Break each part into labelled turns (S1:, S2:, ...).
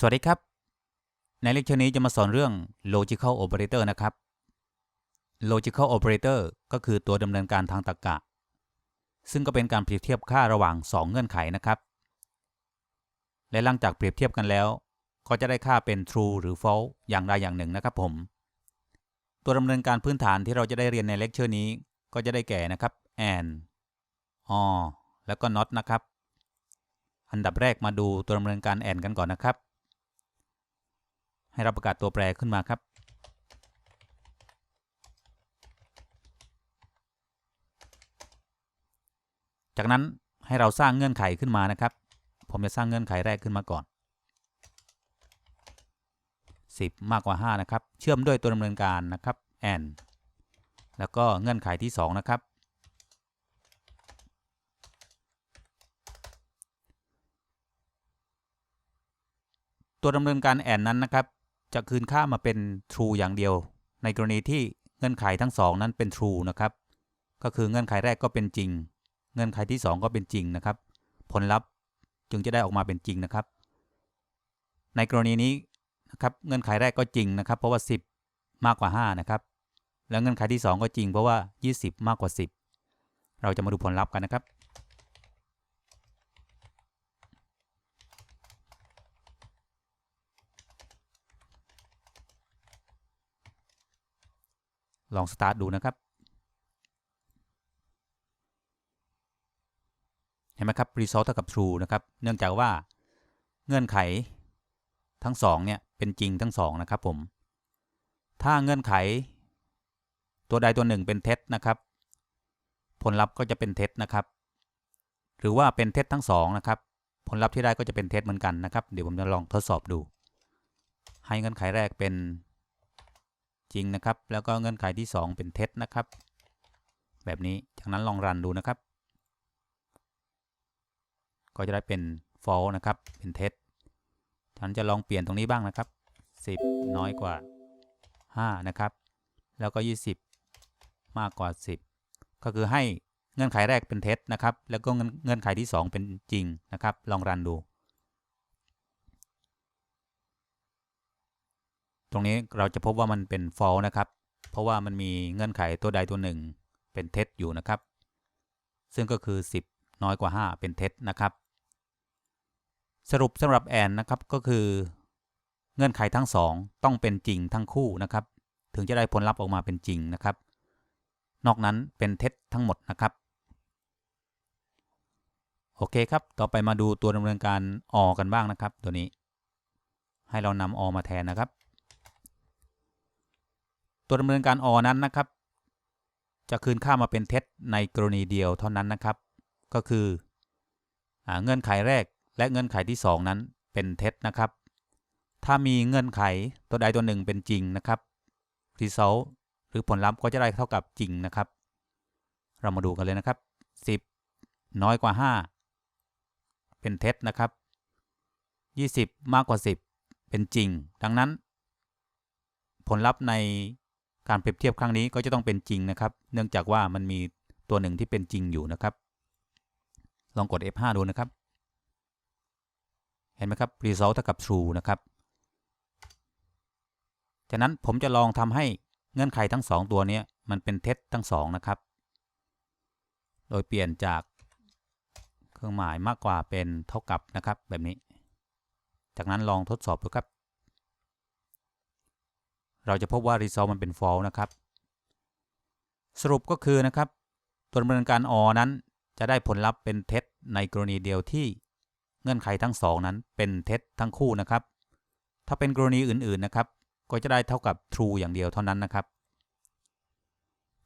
S1: สวัสดีครับ ในเลคเชอร์นี้จะมาสอนเรื่อง logical operator นะครับ logical operator ก็คือตัวดำเนินการทางตรรกะ ซึ่งก็เป็นการเปรียบเทียบค่าระหว่าง 2 เงื่อนไขนะครับ และหลังจากเปรียบเทียบกันแล้ว ก็จะได้ค่าเป็น true หรือ false อย่างใดอย่างหนึ่งนะครับผม ตัวดำเนินการพื้นฐานที่เราจะได้เรียนในเลคเชอร์นี้ ก็จะได้แก่นะครับ and or แล้วก็ not นะครับ อันดับแรกมาดูตัวดำเนินการ and กันก่อนนะครับ ให้เราประกาศตัวแปรขึ้นมาครับ จากนั้นให้เราสร้างเงื่อนไขขึ้นมานะครับ ผมจะสร้างเงื่อนไขแรกขึ้นมาก่อน 10 มากกว่า 5 นะครับ เชื่อมด้วยตัวดำเนินการนะครับ and แล้วก็เงื่อนไขที่ 2 นะครับ ตัวดำเนินการ and นั้นนะครับ จะคืนค่ามาเป็น true อย่างเดียว ในกรณีที่เงื่อนไขทั้งสองนั้นเป็น true นะครับ ก็คือเงื่อนไขแรกก็เป็นจริง เงื่อนไขที่ 2 ก็เป็นจริงนะครับ ผลลัพธ์จึงจะได้ออกมาเป็นจริงนะครับ ในกรณีนี้นะครับ เงื่อนไขแรกก็จริงนะครับ เพราะว่า 10 มากกว่า 5 นะครับ แล้วเงื่อนไขที่ 2 ก็จริง เพราะว่า 20 มากกว่า 10 เราจะมาดูผลลัพธ์กันนะครับ ลองสตาร์ทดูนะครับ เห็นไหมครับ result เท่ากับ true นะครับ เนื่องจากว่าเงื่อนไขทั้ง2เนี่ยเป็นจริงทั้ง2นะครับผม ถ้าเงื่อนไข ตัวใดตัวหนึ่งเป็นเท็จนะครับ ผลลัพธ์ก็จะเป็นเท็จนะครับ หรือว่าเป็นเท็จทั้ง2นะครับผลลัพธ์ที่ได้ก็จะเป็นเท็จเหมือนกันนะครับ เดี๋ยวผมจะลองทดสอบดู ให้เงื่อนไขแรกเป็น จริงนะครับ แล้วก็เงื่อนไขที่ 2 เป็นเท็จนะครับ แบบนี้จากนั้นลองรันดูนะครับ ก็จะได้เป็น false นะครับ เป็นเท็จฉันจะลองเปลี่ยนตรงนี้บ้างนะครับ 10 น้อยกว่า 5 นะครับ แล้วก็ 20 มากกว่า 10 ก็คือให้เงื่อนไขแรกเป็นเท็จนะครับ แล้วก็เงื่อนไขที่ 2 เป็นจริงนะครับ ลองรันดู ตรงนี้เราจะพบว่ามันเป็น false นะครับ เพราะว่ามันมีเงื่อนไขตัวใดตัวหนึ่ง เป็นเท็จอยู่นะครับ ซึ่งก็คือ 10 น้อยกว่า 5 เป็นเท็จนะครับ สรุปสำหรับแอนนะครับก็คือ เงื่อนไขทั้ง 2 ต้องเป็นจริงทั้งคู่นะครับ ถึงจะได้ผลลัพธ์ออกมาเป็นจริงนะครับ นอกนั้นเป็นเท็จทั้งหมดนะครับโอเคครับ ต่อไปมาดูตัวดำเนินการออกันบ้างนะครับ ตัวนี้ ให้เรานำอมาแทนนะครับ ตัวดำเนินการอนั้นนะครับ จะคืนค่ามาเป็นเท็จในกรณีเดียวเท่านั้นนะครับ ก็คืออเงื่อนไขแรกและเงื่อนไขที่ 2 นั้นเป็นเท็จนะครับ ถ้ามีเงื่อนไขตัวใดตัวหนึ่งเป็นจริงนะครับ result หรือผลลัพธ์ก็จะได้เท่ากับจริงนะครับ เรามาดูกันเลยนะครับ 10 น้อยกว่า 5 เป็นเท็จนะครับ 20 มากกว่า 10 เป็นจริง ดังนั้น ผลลัพธ์ใน การเปรียบเทียบครั้งนี้ก็จะต้องเป็นจริงนะครับ เนื่องจากว่ามันมีตัวหนึ่งที่เป็นจริงอยู่นะครับ ลองกด F5 ดูนะครับ เห็นไหมครับ result เท่ากับ true นะครับ จากนั้นผมจะลองทำให้เงื่อนไขทั้ง 2 ตัวนี้มันเป็นเท็จทั้ง 2 นะครับ โดยเปลี่ยนจากเครื่องหมายมากกว่าเป็นเท่ากับนะครับ แบบนี้ จากนั้นลองทดสอบดูครับ เราจะพบว่า result มันเป็น false นะครับ สรุปก็คือนะครับตัวดำเนินการ or นั้นจะได้ผลลัพธ์เป็นเท็จในกรณีเดียวที่เงื่อนไขทั้ง2นั้นเป็นเท็จทั้งคู่นะครับ ถ้าเป็นกรณีอื่นๆนะครับ ก็จะได้เท่ากับ true อย่างเดียวเท่านั้นนะครับ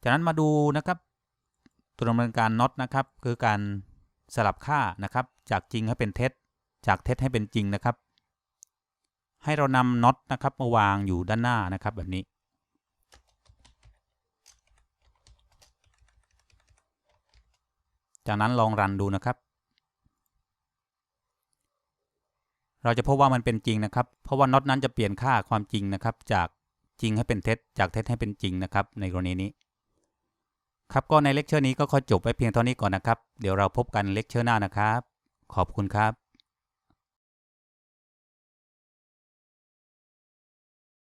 S1: จากนั้นมาดูนะครับ ตัวดำเนินการ not นะครับ คือการสลับค่านะครับ จากจริงให้เป็นเท็จ จากเท็จให้เป็นจริงนะครับ ให้เรานำน็อตนะครับมาวางอยู่ด้านหน้านะครับแบบนี้จากนั้นลองรันดูนะครับ เราจะพบว่ามันเป็นจริงนะครับ เพราะว่าน็อตนั้นจะเปลี่ยนค่าความจริงนะครับ จากจริงให้เป็นเท็จ จากเท็จให้เป็นจริงนะครับ ในกรณีนี้ ครับก็ในเลคเชอร์นี้ก็ขอจบไว้เพียงเท่านี้ก่อนนะครับ เดี๋ยวเราพบกันเลคเชอร์หน้านะครับ ขอบคุณครับ